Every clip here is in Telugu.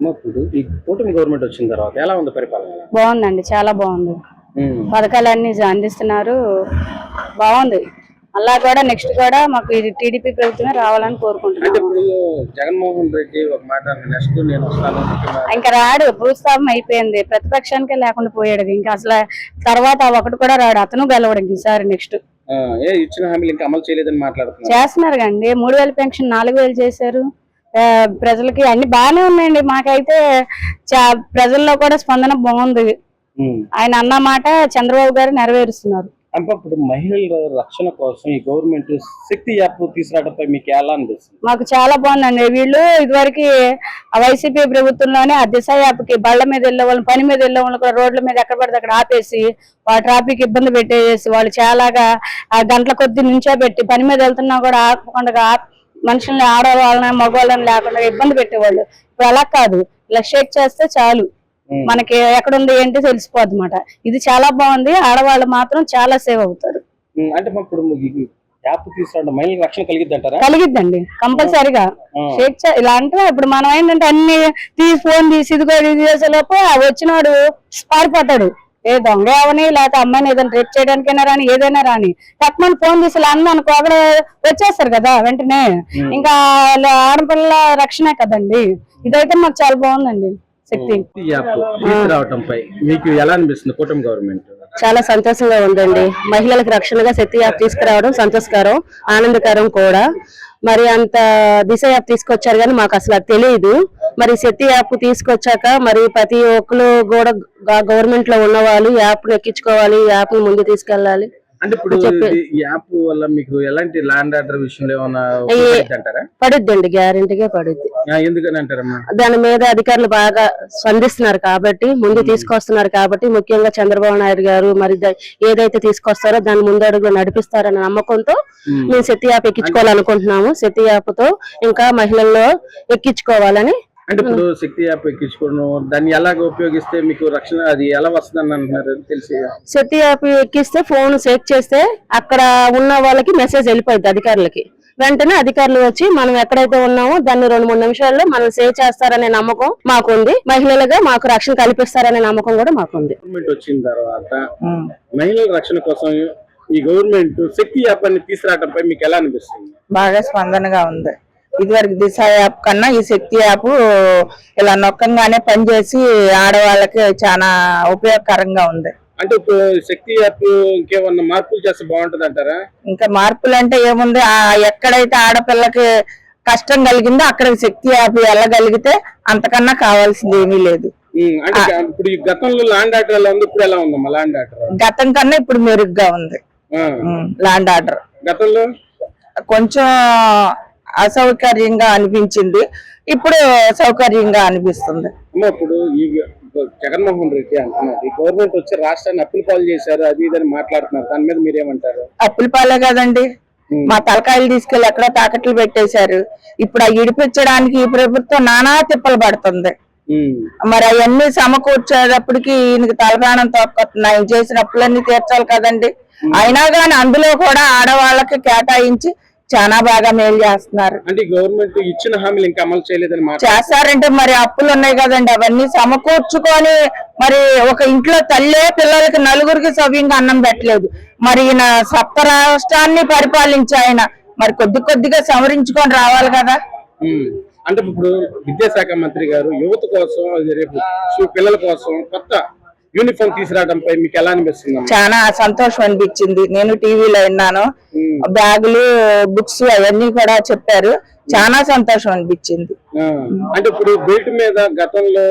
ఇప్పుడు ఈ కూటమి గవర్నమెంట్ వచ్చిన తర్వాత ఎలా ఉంది పరిపాలన? బాగుందండి చాలా బాగుంది. పథకాలన్నీ అందిస్తున్నారు. బాగుంది. అలా కూడా నెక్స్ట్ కూడా మాకు ఇది టీడీపీ ప్రభుత్వమే రావాలని అంటే కోరుకుంటున్నాము ఇప్పుడు జగన్మోహన్ రెడ్డి ఒక మాట నెక్స్ట్ నేను వస్తాను ముఖ్యమంత్రి. ఇంకా రాడు భూస్థాపం అయిపోయింది. ప్రతిపక్షానికే లేకుండా పోయాడు. ఇంకా అసలు తర్వాత ఒకటి కూడా రాడు. అతను గెలవడు ఈసారి నెక్స్ట్ ఇచ్చిన హామీలు ఇంకా అమలు చేయలేదని మాట్లాడుతున్నారు. చేస్తున్నారు కండి మూడు వేల పెన్షన్ నాలుగు వేలు చేశారు. ప్రజలకి అన్ని బాగానే ఉన్నాయండి. మాకైతే ప్రజల్లో కూడా స్పందన బాగుంది. ఆయన అన్న మాట చంద్రబాబు గారు నెరవేరుస్తున్నారు. అంటే ఇప్పుడు మహిళల రక్షణ కోసం ఈ గవర్నమెంట్ శక్తి యాప్ తీసుకురావడంపై మీకు ఎలా అనిపిస్తుంది? మాకు చాలా బాగుందండి. వీళ్ళు ఇదివరకు వైసీపీ ప్రభుత్వంలోనే ఆ దిశ యాప్కి బళ్ళ మీద వెళ్ళే వాళ్ళని పని మీద వెళ్ళే వాళ్ళని కూడా రోడ్ల మీద ఎక్కడ పడితే అక్కడ ఆపేసి వాళ్ళ ట్రాఫిక్ ఇబ్బంది పెట్టేసి వాళ్ళు చాలాగా ఆ గంటల కొద్ది నుంచో పెట్టి పని మీద వెళ్తున్నా కూడా ఆపకుండా ఆప్- మనుషుల్ని ఆడవాళ్ళని మగవాళ్ళని లేకుండా ఇబ్బంది పెట్టేవాళ్ళు. ఇప్పుడు అలా కాదు. ఇలా షేక్ చేస్తే చాలు. మనకి ఎక్కడుంది ఏంటి తెలిసిపోద్ది అనమాట ఇది చాలా బాగుంది. ఆడవాళ్ళు మాత్రం చాలా సేవ్ అవుతారు. అంటే మరి ఇప్పుడు ఈ యాప్ తీసుకురావడం మహిళల రక్షణ కలిగిద్ది అంటారా కలిగిద్దండి. కంపల్సరిగా. షేక్ ఇలా అంటే ఇప్పుడు మనం ఏంటంటే అన్ని తీసి ఫోన్ తీసి ఇదిగో ఇది చేసేలోపు ఆ వచ్చినవాడు పారిపోతాడు. ఏ దొంగ అవని లేకపోతే అమ్మాయిని ఏదైనా రేప్ చేయడానికైనా రాని ఏదైనా రాని. తక్కువ ఫోన్ ఇలా అన్న అనుకో అక్కడ వచ్చేస్తారు కదా వెంటనే. ఇంకా వాళ్ళ ఆడపిల్లల రక్షణే కదండి. ఇదైతే మాకు చాలా బాగుందండి శక్తి. మీకు ఎలా అనిపిస్తుంది గవర్నమెంట్? చాలా సంతోషంగా ఉందండి. మహిళలకు రక్షణగా శక్తి యాప్ తీసుకురావడం సంతోషకరం ఆనందకరం కూడా. మరి అంత దిశ యాప్ తీసుకొచ్చారు కానీ మాకు అసలు అది తెలియదు. మరి శక్తి యాప్ తీసుకొచ్చాక మరి ప్రతి ఒక్కరు కూడా గవర్నమెంట్లో ఉన్న వాళ్ళు యాప్ ఎక్కించుకోవాలి యాప్ ముందు తీసుకెళ్ళాలి. అంటే ఇప్పుడు యాప్ వల్ల మీకు ఎలాంటి ల్యాండ్ ఆర్డర్ విషయంలో ఏమైనా ఉపయోగపడుద్ది అంటారా పడుద్దండి గ్యారెంటీగా పడుద్ది. ఆ, ఎందుకని అంటారమ్మా? దాని మీద అధికారులు బాగా స్పందిస్తున్నారు కాబట్టి ముందు తీసుకొస్తున్నారు కాబట్టి ముఖ్యంగా చంద్రబాబు నాయుడు గారు మరి ఏదైతే తీసుకొస్తారో దాని ముందు అడుగులు నడిపిస్తారన్న నమ్మకంతో. మేము. శక్తి యాప్ ఎక్కించుకోవాలనుకుంటున్నాము. శక్తి యాప్తో ఇంకా మహిళల్లో ఎక్కించుకోవాలని అంటే ఇప్పుడు శక్తి యాప్ ఎక్కించుకోవడం దాన్ని ఎలాగ ఉపయోగిస్తే మీకు రక్షణ అది ఎలా వస్తుందని అంటున్నారు తెలిసి? శక్తి యాప్ ఎక్కిస్తే ఫోన్ చెక్ చేస్తే అక్కడ ఉన్న వాళ్ళకి మెసేజ్ వెళ్ళిపోయింది అధికారులకి. వెంటనే అధికారులు వచ్చి మనం ఎక్కడైతే ఉన్నామో దాన్ని రెండు మూడు నిమిషాల్లో మనం సేవ్ చేస్తారనే నమ్మకం మాకుంది. మహిళలుగా మాకు రక్షణ కల్పిస్తారనే నమ్మకం కూడా మాకుంది. గవర్నమెంట్ వచ్చిన తర్వాత మహిళల రక్షణ కోసం ఈ గవర్నమెంట్ శక్తి యాప్ అని తీసుకురావడంపై మీకు ఎలా అనిపిస్తుంది? బాగా స్పందనగా ఉంది. ఇదివరకు దిశ యాప్ కన్నా ఈ శక్తి యాప్ ఇలా నొక్కంగానే పనిచేసి ఆడవాళ్ళకి చాలా ఉపయోగకరంగా ఉంది. అంటే ఇప్పుడు శక్తి యాప్ ఇంకేమన్నా మార్పులు చేస్తే బాగుంటది అంటారా ఇంకా మార్పులు అంటే ఏముంది? ఆ ఎక్కడైతే ఆడపిల్లకి కష్టం కలిగిందో అక్కడ శక్తి యాప్ వెళ్ళగలిగితే అంతకన్నా కావాల్సింది ఏమీ లేదు. ఇప్పుడు గతంలో ఆర్డర్ ఎలా ఉంది ఇప్పుడు ఎలా ఉందమ్మా ల్యాండ్ ఆర్డర్ గతం కన్నా ఇప్పుడు మెరుగ్గా ఉంది. ల్యాండ్ ఆర్డర్ గతంలో? కొంచెం అసౌకర్యంగా అనిపించింది. ఇప్పుడు సౌకర్యంగా అనిపిస్తుంది. ఇప్పుడు జగన్మోహన్ రెడ్డి అంటున్నారు. గవర్నమెంట్ వచ్చి రాష్ట్రాన్ని అప్పులు పాలు చేశారు అది ఇదని మాట్లాడుతున్నారు. దాని మీద మీరేమంటారు అప్పుల పాలే కదండి. మా తలకాయలు తీసుకెళ్ళి ఎక్కడో తాకట్లు పెట్టేశారు. ఇప్పుడు ఆ ఇడిపించడానికి ఈ ప్రభుత్వం నానా తిప్పలు పడుతుంది. మరి అవన్నీ సమకూర్చేటప్పటికి ఈయనకి తలప్రాణం తోక్కొస్తున్నాయి ఆయన చేసిన అప్పులన్నీ తీర్చాలి కదండి. అయినా గాని అందులో కూడా ఆడవాళ్ళకి కేటాయించి చాలా బాగా మేలు చేస్తున్నారు. అంటే గవర్నమెంట్ ఇచ్చిన హామీలు ఇంకా అమలు చేయలేదని చేస్తారంటే మరి అప్పులు ఉన్నాయి కదండి అవన్నీ సమకూర్చుకొని మరి ఒక ఇంట్లో తల్లే పిల్లలకి నలుగురికి సవ్యంగా అన్నం పెట్టలేదు. మరి ఈయన సప్త రాష్ట్రాన్ని పరిపాలించి ఆయన మరి కొద్ది కొద్దిగా సవరించుకొని రావాలి కదా? అంటే ఇప్పుడు విద్యాశాఖ మంత్రి గారు యువత కోసం రేపు పిల్లల కోసం కొత్త యూనిఫామ్ తీసుకురావడంపై మీకు ఎలా అనిపిస్తుంది చాలా సంతోషం అనిపించింది. నేను టీవీలో విన్నాను. బ్యాగులు బుక్స్ అవన్నీ కూడా చెప్పారు. చాలా సంతోషం అనిపించింది. అంటే ఇప్పుడు బెల్ట్ మీద గతంలో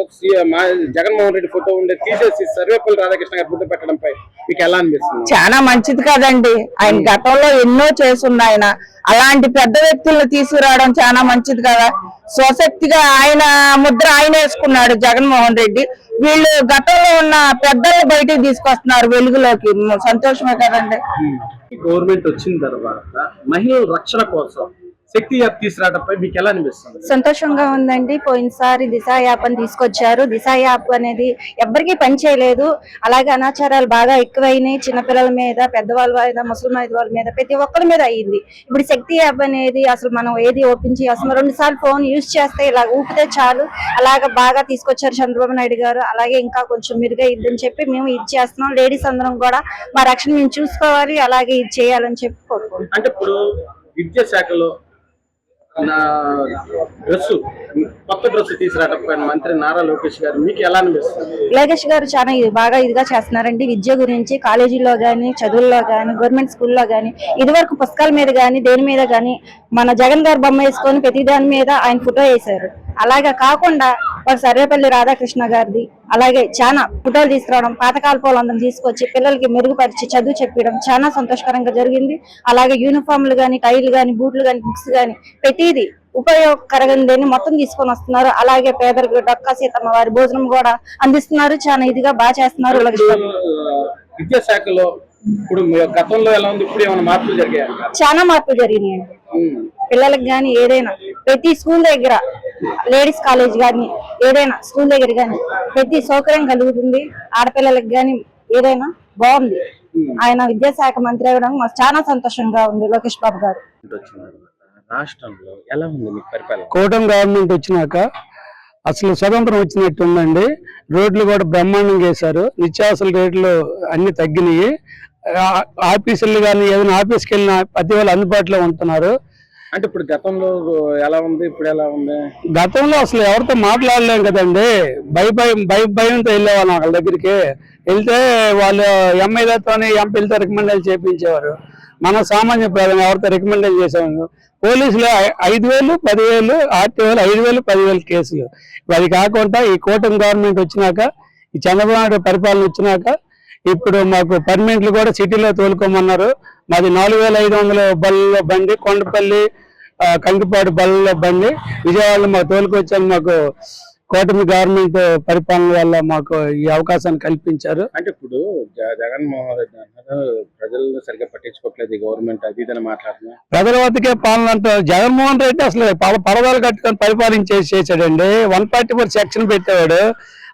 జగన్మోహన్ రెడ్డి ఫోటో ఉండే తీసేసి సర్వేపల్లి రాధాకృష్ణ గారి ఫోటో పెట్టడంపై మీకు ఎలా అనిపిస్తుంది? చాలా మంచిది కదండి. ఆయన గతంలో ఎన్నో చేసింది ఆయన. అలాంటి పెద్ద వ్యక్తులను తీసుకురావడం చాలా మంచిది కదా. స్వశక్తిగా ఆయన ముద్ర ఆయన వేసుకున్నాడు జగన్మోహన్ రెడ్డి. వీళ్ళు గతంలో ఉన్న పెద్దలు బయటికి తీసుకొస్తున్నారు వెలుగులోకి. సంతోషమే కదండి. గవర్నమెంట్ వచ్చిన తర్వాత మహిళల రక్షణ కోసం శక్తి యాప్ తీసుకురావడంపై మీకు ఎలా అనిపిస్తుంది? సంతోషంగా ఉందండి. పోయినసారి దిశ యాప్ అని తీసుకొచ్చారు. దిశ యాప్ అనేది ఎవ్వరికీ పని చేయలేదు. అలాగే అనాచారాలు బాగా ఎక్కువైనాయి. చిన్నపిల్లల మీద పెద్దవాళ్ళ మీద ముసలి వాళ్ళ మీద ప్రతి ఒక్కరి మీద అయ్యింది ఇప్పుడు శక్తి యాప్ అనేది అసలు మనం ఏది ఓపెన్ చేయాల్సిన రెండు సార్లు ఫోన్ యూజ్ చేస్తే ఇలా ఊపితే చాలు. అలాగా బాగా తీసుకొచ్చారు చంద్రబాబు నాయుడు గారు. అలాగే ఇంకా కొంచెం మెరుగా ఇద్దని చెప్పి మేము ఇది చేస్తున్నాం. లేడీస్ అందరం కూడా మా రక్షణ మేము చూసుకోవాలి. అలాగే ఇది చేయాలని చెప్పి కోరుకుంటున్నాం. అంటే ఇప్పుడు విద్యాశాఖలో నా డ్రెస్ కొత్త డ్రెస్ తీసుకురావడంపై మంత్రి నారా లోకేష్ గారు మీకు ఎలా అనిపిస్తుంది? లోకేష్ గారు చాలా బాగా ఇదిగా చేస్తున్నారండి. విద్య గురించి కాలేజీలో గాని చదువుల్లో గాని గవర్నమెంట్ స్కూల్లో గానీ ఇదివరకు పుస్తకాల మీద గాని దేని మీద గాని మన జగన్ గారు బొమ్మ వేసుకొని ప్రతి దాని మీద ఆయన ఫోటో వేశారు. అలాగే కాకుండా ఒక సర్వేపల్లి రాధాకృష్ణ గారిది అలాగే చాలా ఫోటోలు తీసుకురావడం పాతకాల పోలందరం తీసుకొచ్చి పిల్లలకి మెరుగుపరిచి చదువు చెప్పడం చాలా సంతోషకరంగా జరిగింది. అలాగే యూనిఫామ్లు గానీ టైలు గానీ బూట్లు గానీ బుక్స్ గానీ ప్రతిదీ ఉపయోగకరంగా మొత్తం తీసుకొని వస్తున్నారు. అలాగే పేదలకు డొక్కా సీతమ్మ వారి భోజనం కూడా అందిస్తున్నారు. చాలా ఇదిగా బాగా చేస్తున్నారు. విద్యాశాఖలో ఇప్పుడు గతంలో ఎలా ఉంది? ఇప్పుడు ఏమైనా మార్పులు జరిగాయి? చాలా మార్పులు జరిగినాయండి పిల్లలకు గాని ఏదైనా ప్రతి స్కూల్ దగ్గర లేడీస్ కాలేజ్ గాని ఏదైనా స్కూల్ దగ్గర గాని ప్రతి సౌకర్యం కలుగుతుంది. ఆడపిల్లలకు గాని ఏదైనా బాగుంది. ఆయన విద్యాశాఖ మంత్రి అవ్వడం మాకు చాలా సంతోషంగా ఉంది లోకేష్ బాబు గారు. రాష్ట్రంలో ఎలా ఉంది మీకు పరిపాలన? కూటమి గవర్నమెంట్ వచ్చినాక అసలు స్వతంత్రం వచ్చినట్టు ఉందండి. రోడ్లు కూడా బ్రహ్మాండంగా వేశారు. నిత్యావసర రేట్లు అన్ని తగ్గినాయి. ఆఫీసులు కానీ ఏదైనా ఆఫీస్కి వెళ్ళినా ప్రతి వాళ్ళు అందుబాటులో ఉంటున్నారు. అంటే ఇప్పుడు గతంలో ఎలా ఉంది? ఇప్పుడు ఎలా ఉంది? గతంలో అసలు ఎవరితో మాట్లాడలేం కదండి. భయ భయం భయ భయంతో వెళ్ళేవాళ్ళం వాళ్ళ దగ్గరికి. వెళ్తే వాళ్ళు ఎంఐలతో ఎంపీలతో రికమెండేషన్ చేయించేవారు మన సామాన్య ప్రజలు ఎవరితో రికమెండేషన్ చేసేవారు పోలీసులు ఐదు వేలు పదివేలు ఆర్టీఓలు ఐదు వేలు పదివేలు కేసులు. అది కాకుండా ఈ కూటమి గవర్నమెంట్ వచ్చినాక ఈ చంద్రబాబు నాయుడు పరిపాలన వచ్చినాక ఇప్పుడు మాకు పర్మనెంట్లు కూడా సిటీలో తోలుకోమన్నారు. మాది నాలుగు వేల ఐదు వందల బల్ల బండి కొండపల్లి కంకిపాడు బల్ల బండి. విజయవాడలో మాకు తోలుకొచ్చాను మాకు కూటమి గవర్నమెంట్ పరిపాలన వల్ల మాకు ఈ అవకాశాన్ని కల్పించారు. అంటే ఇప్పుడు జగన్మోహన్ రెడ్డి అన్నారు ప్రజలను సరిగ్గా పట్టించుకోవట్లేదు గవర్నమెంట్ అది ఇదని మాట్లాడుతున్నా ప్రజల వద్దకే పాలన అంటారు జగన్మోహన్ రెడ్డి అసలు ప- పరదాలు కట్టుకొని పరిపాలించేసి చేశాడండి. వన్ ఫార్టీ ఫోర్ సెక్షన్ పెట్టేవాడు.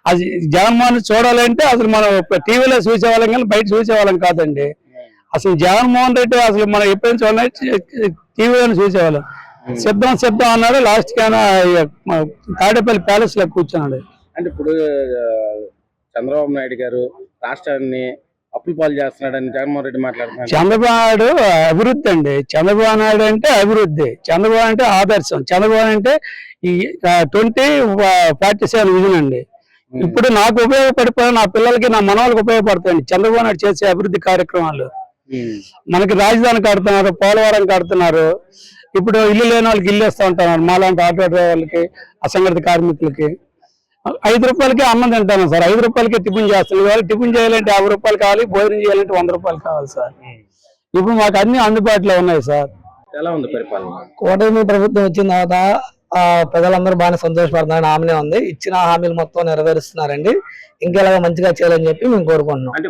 అది జగన్మోహన్ చూడాలంటే అసలు మనం టీవీలో చూసేవాళ్ళం కానీ బయట చూసేవాళ్ళం కాదండి. అసలు జగన్మోహన్ రెడ్డి అసలు మనం ఎప్పుడైనా చూడాలి టీవీలో చూసేవాళ్ళం. సిద్ధం సిద్ధం అన్నాడు లాస్ట్కి ఆయన మన తాడేపల్లి ప్యాలెస్లో కూర్చున్నాడు. అంటే ఇప్పుడు చంద్రబాబు నాయుడు గారు రాష్ట్రాన్ని అప్పులు పాలు చేస్తున్నాడని జగన్మోహన్ రెడ్డి మాట్లాడుతున్నారు. చంద్రబాబు నాయుడు అభివృద్ధి అండి. చంద్రబాబు నాయుడు అంటే అభివృద్ధి. చంద్రబాబు అంటే ఆదర్శం. చంద్రబాబు అంటే ఈ ట్వంటీ ఫార్టీ సెవెన్ విజన్ అండి. ఇప్పుడు నాకు ఉపయోగపడిపోయి నా పిల్లలకి నా మనవాళ్ళకి ఉపయోగపడతాయండి. చంద్రబాబు నాయుడు చేసే అభివృద్ధి కార్యక్రమాలు. మనకి రాజధాని కడుతున్నారు పోలవరం కడుతున్నారు. ఇప్పుడు ఇల్లు లేని వాళ్ళకి ఇల్లు ఇస్తూ ఉంటున్నారు. మాలాంటి ఆటో డ్రైవర్లకి అసంఘటిత కార్మికులకి. ఐదు రూపాయలకి అన్నం తింటాను సార్. ఐదు రూపాయలకి టిఫిన్ చేస్తాను. ఇవాళ టిఫిన్ చేయాలంటే యాభై రూపాయలు కావాలి భోజనం చేయాలంటే వంద రూపాయలు కావాలి సార్. ఇప్పుడు మాకు అన్ని అందుబాటులో ఉన్నాయి సార్. ఎలా ఉంది పరిపాలన? కూటమి ప్రభుత్వం వచ్చిన తర్వాత ప్రజలందరూ బాగానే సంతోషపడుతున్నారని హామీ ఉంది. ఇచ్చిన హామీలు మొత్తం నెరవేరుస్తున్నారండి. ఇంకెలాగా మంచిగా చేయాలని చెప్పి మేము కోరుకుంటున్నాం. అంటే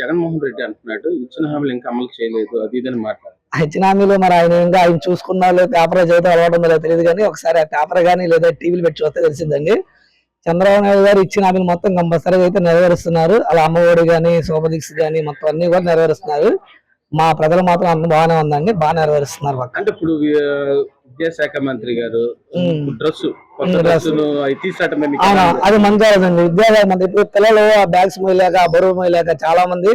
జగన్మోహన్ రెడ్డి అంటున్నాడు ఇచ్చిన హామీలు ఇంకా అమలు చేయలేదు అది ఇదని మాట్లాడు ఇచ్చిన హామీలు మరి ఆయన ఇంకా ఆయన చూసుకున్నా లేదు పేపర్ చదివితే అలవాటు ఉందో తెలియదు కానీ ఒకసారి ఆ పేపర్ కానీ లేదా టీవీలు పెట్టి చూస్తే తెలిసిందండి. చంద్రబాబు నాయుడు గారు ఇచ్చిన హామీలు మొత్తం కంపల్సరీగా అయితే నెరవేరుస్తున్నారు. అలా అమ్మఒడి కానీ సూపర్దిక్స్ కానీ మొత్తం అన్ని కూడా నెరవేరుస్తున్నారు. మా ప్రజలు మాత్రం అన్ని బాగానే ఉందండి బాగా నెరవేరుస్తున్నారు అంటే ఇప్పుడు విద్యాశాఖ మంత్రి గారు. డ్రెస్? అది మంచి ఆలోచన విద్యాలయం మంది ఇప్పుడు పిల్లలు ఆ బ్యాగ్స్ మోయలేక బరువు మోయలేక చాలా మంది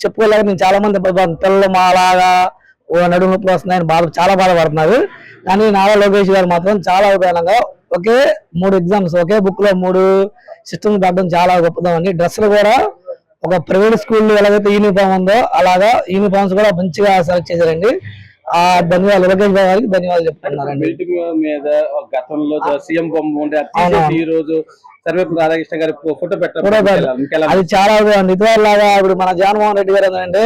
చెప్పుకోలేక నేను చాలా మంది పిల్లలు మాలాగా ఓ నడుము నొప్పి వస్తున్నాయని బాధ చాలా బాధపడుతున్నారు. కానీ నారా లోకేష్ గారు మాత్రం చాలా ఉపయోగంగా ఒకే మూడు ఎగ్జామ్స్ ఒకే బుక్లో మూడు సిస్టమ్స్ పెట్టడం చాలా గొప్పదం అండి. డ్రెస్సులు కూడా ఒక ప్రైవేట్ స్కూల్ ఎలాగైతే యూనిఫామ్ ఉందో అలాగా యూనిఫామ్స్ కూడా మంచిగా సెలెక్ట్ చేశారండి. ఆ ధన్యవాదాలు. లోకేష్ బాబు గారికి ధన్యవాదాలు చెప్తున్నారండి. బిల్డింగ్ మీద గతంలో సీఎం బొమ్మ ఉండే ఈ రోజు సర్వేపల్లి రాధాకృష్ణ గారి ఫోటో పెట్టడం ఫోటో మీకు పెట్ట- ఎలా- మీకు ఎలా అది చాలా బాగుంది ఇదివరలాగా ఇప్పుడు మన జగన్మోహన్ రెడ్డి గారు ఏంటంటే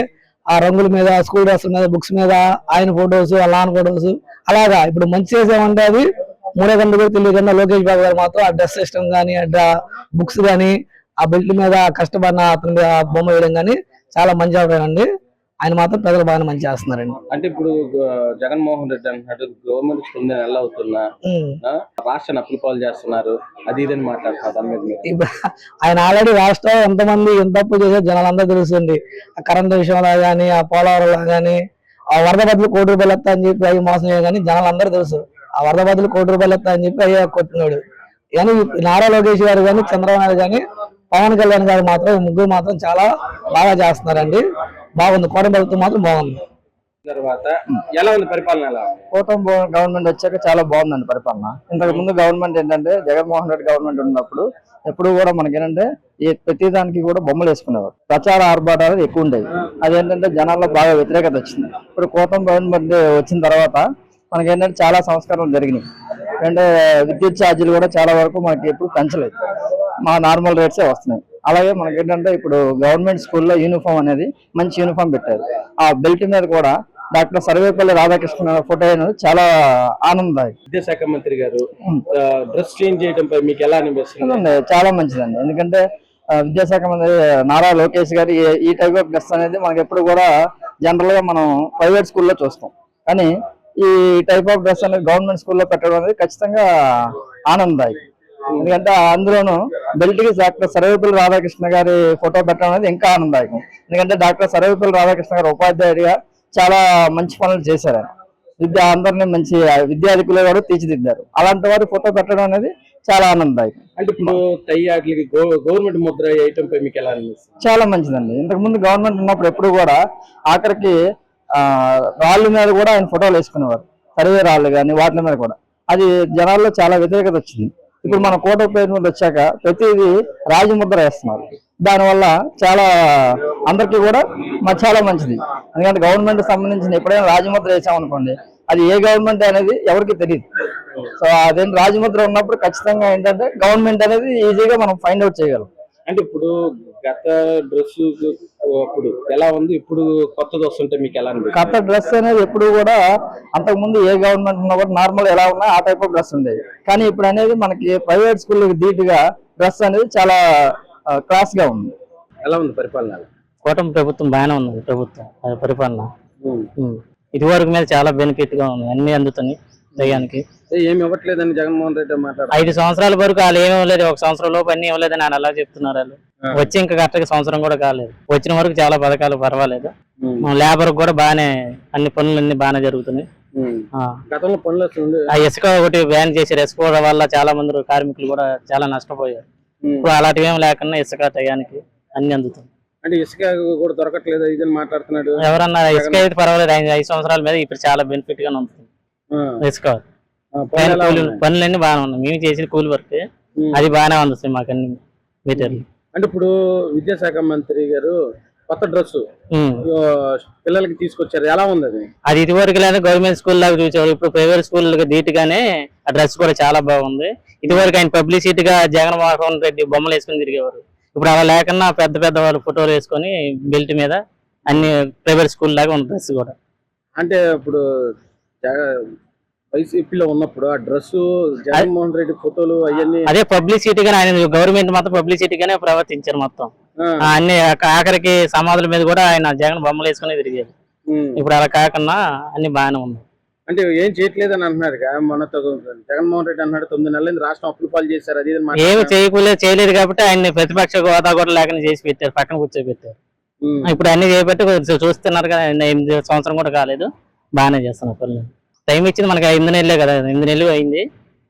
ఆ రంగుల మీద స్కూల్ డ్రెస్ మీద బుక్స్ మీద ఆయన ఫొటోస్ నాన్న ఫొటోస్ అలాగా. ఇప్పుడు మంచి చేసామంటే అది మూడే గంటలు కూడా తెలియకుండా లోకేష్ బాబు గారు మాత్రం ఆ డ్రెస్ సిస్టమ్ కానీ ఆ బుక్స్ కానీ ఆ బెల్ట్ మీద కష్టపడిన అతని బొమ్మ వేయడం కానీ చాలా మంచి అభిప్రాయం అండి. ఆయన మాత్రం ప్రజలు బాగానే మంచి చేస్తున్నారండి. అంటే ఇప్పుడు జగన్మోహన్ రెడ్డి అంటున్నాడు గవర్నమెంట్ తొమ్మిది నెలలు అవుతున్నా. రాష్ట్రాన్ని అప్పుల పాలు చేస్తున్నారు. అది ఇదని మాట్లాడుతున్నారు ఆయన ఆల్రెడీ రాష్ట్రం ఎంతమంది ఎంత తప్పు చేశారు జనాలందరూ తెలుస్తుంది ఆ కరెంట్ విషయంలో కానీ ఆ పోలవరంలో కానీ ఆ వరద బదులు కోటి రూపాయలు ఎత్తా అని చెప్పి అవి మోసం కానీ జనాలందరూ తెలుసు. ఆ వరద బదులు కోటి రూపాయలు ఎత్తా అని చెప్పి అయ్యా కొట్టినాడు. కానీ నారా లోకేష్ గారు కానీ చంద్రబాబు నాయుడు కానీ పవన్ కళ్యాణ్ గారు మాత్రం ముగ్గురు మాత్రం చాలా బాగా చేస్తున్నారండి. బాగుంది. కోట ప్రభుత్వం మాత్రం బాగుంది. తర్వాత ఎలా ఉంది పరిపాలన ఎలా కూటమి గవర్నమెంట్ వచ్చాక చాలా బాగుందండి పరిపాలన. ఇంతకు ముందు గవర్నమెంట్ ఏంటంటే జగన్మోహన్ రెడ్డి గవర్నమెంట్ ఉన్నప్పుడు ఎప్పుడు కూడా మనకి ఏంటంటే ఈ ప్రతి దానికి కూడా బొమ్మలు వేసుకునేవారు. ప్రచార ఆర్భాటాలు ఎక్కువ ఉండేవి. అదేంటంటే జనాల్లో బాగా వ్యతిరేకత వచ్చింది. ఇప్పుడు కూటమి గవర్నమెంట్ వచ్చిన తర్వాత మనకి ఏంటంటే చాలా సంస్కరణలు జరిగినాయి. అంటే విద్యుత్ ఛార్జీలు కూడా చాలా వరకు మనకి ఎప్పుడు పెంచలేదు. మా నార్మల్ రేట్సే వస్తున్నాయి. అలాగే మనకి ఏంటంటే ఇప్పుడు గవర్నమెంట్ స్కూల్లో యూనిఫామ్ అనేది మంచి యూనిఫామ్ పెట్టారు. ఆ బెల్ట్ మీద కూడా డాక్టర్ సర్వేపల్లి రాధాకృష్ణ ఫోటో అనేది చాలా ఆనందదాయకం. విద్యాశాఖ మంత్రి గారు డ్రెస్ చేంజ్ చేయడంపై మీకు ఎలా అనిపిస్తుంది? చాలా మంచిదండి. ఎందుకంటే విద్యాశాఖ మంత్రి నారా లోకేష్ గారి ఈ- ఈ టైప్ ఆఫ్ డ్రెస్ అనేది మనకి ఎప్పుడు కూడా జనరల్గా మనం ప్రైవేట్ స్కూల్లో చూస్తాం. కానీ ఈ టైప్ ఆఫ్ డ్రెస్ అనేది గవర్నమెంట్ స్కూల్లో పెట్టడం అనేది ఖచ్చితంగా ఆనందదాయకం. ఎందుకంటే అందులోను బెల్ట్కి డాక్టర్ సర్వేపల్లి రాధాకృష్ణ గారి ఫోటో పెట్టడం అనేది ఇంకా ఆనందదాయకం. ఎందుకంటే డాక్టర్ సర్వేపల్లి రాధాకృష్ణ గారు ఉపాధ్యాయుడిగా చాలా మంచి పనులు చేశారు ఆయన. విద్య అందరినీ మంచి విద్యార్థికులు కూడా తీర్చిదిద్దారు. అలాంటి వారి ఫోటో పెట్టడం అనేది చాలా ఆనందదాయకం. అంటే ఇప్పుడు గవర్నమెంట్ ముద్ర వేయటంపై మీకు ఎలా అనిపిస్తుంది? చాలా మంచిదండి. ఇంతకు ముందు గవర్నమెంట్ ఉన్నప్పుడు ఎప్పుడు కూడా ఆఖరికి ఆ, రాళ్ళ మీద కూడా ఆయన ఫోటోలు వేసుకునేవారు. సర్వే రాళ్ళు కానీ వాటి మీద కూడా. అది జనాల్లో చాలా వ్యతిరేకత వచ్చింది. ఇప్పుడు మన కోట నుండి వచ్చాక ప్రతిదీ రాజముద్ర వేస్తున్నారు. దానివల్ల చాలా అందరికీ కూడా చాలా మంచిది. ఎందుకంటే గవర్నమెంట్ సంబంధించిన ఎప్పుడైనా రాజముద్ర వేసామనుకోండి అది ఏ గవర్నమెంట్ అనేది ఎవరికి తెలియదు సో అదే రాజముద్ర ఉన్నప్పుడు ఖచ్చితంగా ఏంటంటే గవర్నమెంట్ అనేది ఈజీగా మనం ఫైండ్ అవుట్ చేయగలం. అంటే ఇప్పుడు గత డ్రెస్ అప్పుడు ఎలా ఉంది? ఇప్పుడు కొత్తది వస్తుంటే మీకు ఎలా కొత్త డ్రెస్ అనేది ఎప్పుడు కూడా అంతకు ముందు ఏ గవర్నమెంట్ ఉన్నా కూడా నార్మల్ ఎలా ఉన్నా ఆ టైప్ ఆఫ్ డ్రెస్ ఉండేది. కానీ ఇప్పుడు అనేది మనకి ప్రైవేట్ స్కూళ్ళకి ధీటుగా డ్రెస్ అనేది చాలా క్లాస్గా ఉంది. ఎలా ఉంది పరిపాలన? కూటమి ప్రభుత్వం బాగానే ఉంది ప్రభుత్వం అది పరిపాలన. ఇది వరకు మీద చాలా బెనిఫిట్గా ఉంది అన్ని అందుతున్నాయి. దయ్యానికి. ఏమి ఇవ్వట్లేదని జగన్మోహన్ రెడ్డి మాట్లాడు? ఐదు సంవత్సరాల వరకు వాళ్ళు ఏమీ ఇవ్వలేదు ఒక సంవత్సరం లోపు అన్ని ఇవ్వలేదని ఆయన అలా చెప్తున్నారు వాళ్ళు. వచ్చి ఇంకా కరెక్ట్గా సంవత్సరం కూడా కాలేదు. వచ్చిన వరకు చాలా పథకాలు పర్వాలేదు. లేబర్ కూడా బాగానే అన్ని పనులు అన్ని బాగానే జరుగుతున్నాయి. గతంలో పనులు ఆ ఇసుక ఒకటి బ్యాన్ చేశారు. ఇసుక వల్ల చాలా మంది కార్మికులు కూడా చాలా నష్టపోయారు. ఇప్పుడు అలాంటివి ఏం లేకుండా ఇసుక టయానికి అన్ని అందుతుంది అంటే ఇసుక కూడా దొరకట్లేదు ఇదని మాట్లాడుతున్నాడు? ఎవరన్నా ఇసుక అయితే పర్వాలేదు. ఐదు సంవత్సరాల మీద ఇప్పుడు చాలా బెనిఫిట్ గానే ఉంటుంది ఆ, ఇసుక పనులు? పనులన్నీ బాగానే ఉన్నాయి. మేము చేసిన కూలి వర్క్. అది బాగానే అందుతుంది మాకు అన్ని మెటీరియల్ అంటే ఇప్పుడు విద్యాశాఖ మంత్రి గారు కొత్త డ్రెస్ పిల్లలకి తీసుకొచ్చారు. ఎలా ఉంది అది? అది ఇది వరకు లేదా గవర్నమెంట్ స్కూల్ లాగా చూసేవారు ఇప్పుడు ప్రైవేట్ స్కూల్ ధీటుగానే ఆ డ్రెస్ కూడా చాలా బాగుంది. ఇది వరకు ఆయన పబ్లిసిటీ గా జగన్మోహన్ రెడ్డి బొమ్మలు వేసుకొని తిరిగేవారు. ఇప్పుడు అలా లేకుండా పెద్ద పెద్ద వాళ్ళు ఫోటోలు వేసుకొని బెల్ట్ మీద అన్ని ప్రైవేట్ స్కూల్ లాగా ఉంది డ్రెస్ కూడా. అంటే ఇప్పుడు వైసీపీలో ఉన్నప్పుడు ఆ డ్రెస్ జగన్మోహన్ రెడ్డి ఫోటోలు అవన్నీ అదే పబ్లిసిటీ గానే ఆయన గవర్నమెంట్ మొత్తం పబ్లిసిటీ గానే ప్రవర్తించారు మొత్తం అన్ని ఆఖరికి సమాధుల మీద కూడా ఆయన జగన్ బొమ్మలు వేసుకుని తిరిగారు. ఇప్పుడు అలా కాకుండా అన్ని బాగానే ఉంది అంటే ఏం చేయట్లేదని అంటున్నారు కదా, మనతో జగన్మోహన్ రెడ్డి అన్నాడు తొమ్మిది నెలల రాష్ట్రం అప్పులు పాలు చేశారు అది అని ఏమి. చేయకూడదు చేయలేదు కాబట్టి ఆయన్ని ప్రతిపక్ష హోదా కూడా లేకుండా చేసి పెట్టారు పక్కన కూర్చోబెట్టారు. ఇప్పుడు అన్ని చేయబట్టి చూస్తున్నారు కదా ఎనిమిది సంవత్సరం కూడా కాలేదు బాగానే చేస్తున్నా పనులు టైం ఇచ్చింది మనకి ఎనిమిది నెలలే కదా ఎనిమిది నెలలు అయింది.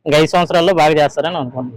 ఇంకా ఐదు సంవత్సరాల్లో బాగా చేస్తారని అనుకుంటున్నాను